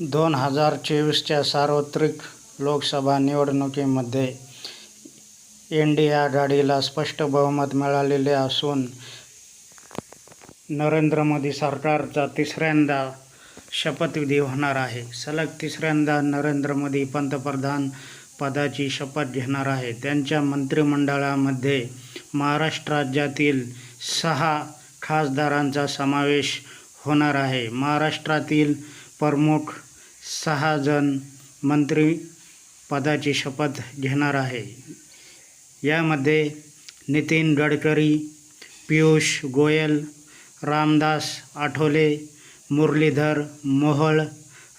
दोन हजार चोवीसच्या सार्वत्रिक लोकसभा निवडणुकीमध्ये एन डी आघाडीला स्पष्ट बहुमत मिळालेले असून नरेंद्र मोदी सरकारचा तिसऱ्यांदा शपथविधी होणार आहे. सलग तिसऱ्यांदा नरेंद्र मोदी पंतप्रधान पदाची शपथ घेणार आहे त्यांच्या मंत्रिमंडळामध्ये महाराष्ट्र राज्यातील सहा खासदारांचा समावेश होणार आहे. महाराष्ट्रातील प्रमुख सहा जण मंत्री पदाची शपथ घेणार आहे. यामध्ये नितीन गडकरी पियुष गोयल रामदास आठवले मुरलीधर मोहळ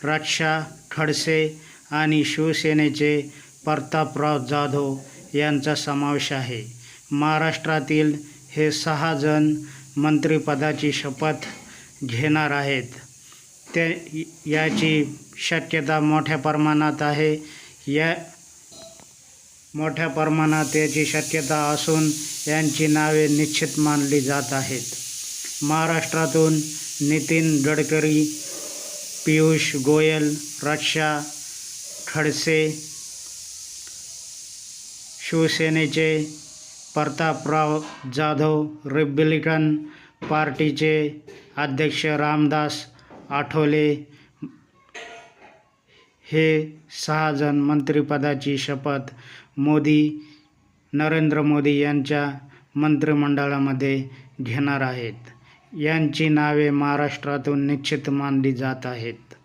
रक्षा खडसे आणि शिवसेनेचे प्रतापराव जाधव यांचा समावेश आहे. महाराष्ट्रातील हे सहा जण मंत्रिपदाची शपथ घेणार आहेत. ते याची शक्यता मोठ्या प्रमाणात आहे. या मोठ्या प्रमाणात याची शक्यता असून यांची नावे निश्चित मानली जात आहेत. महाराष्ट्रातून नितीन गडकरी पियुष गोयल रक्षा खडसे शिवसेनेचे प्रतापराव जाधव रिपब्लिकन पार्टीचे अध्यक्ष रामदास आठवले. हे सहा जण मंत्रिपदाची शपथ मोदी नरेंद्र मोदी यांच्या मंत्रिमंडळामध्ये घेणार आहेत. यांची नावे महाराष्ट्रातून निश्चित मानली जात आहेत.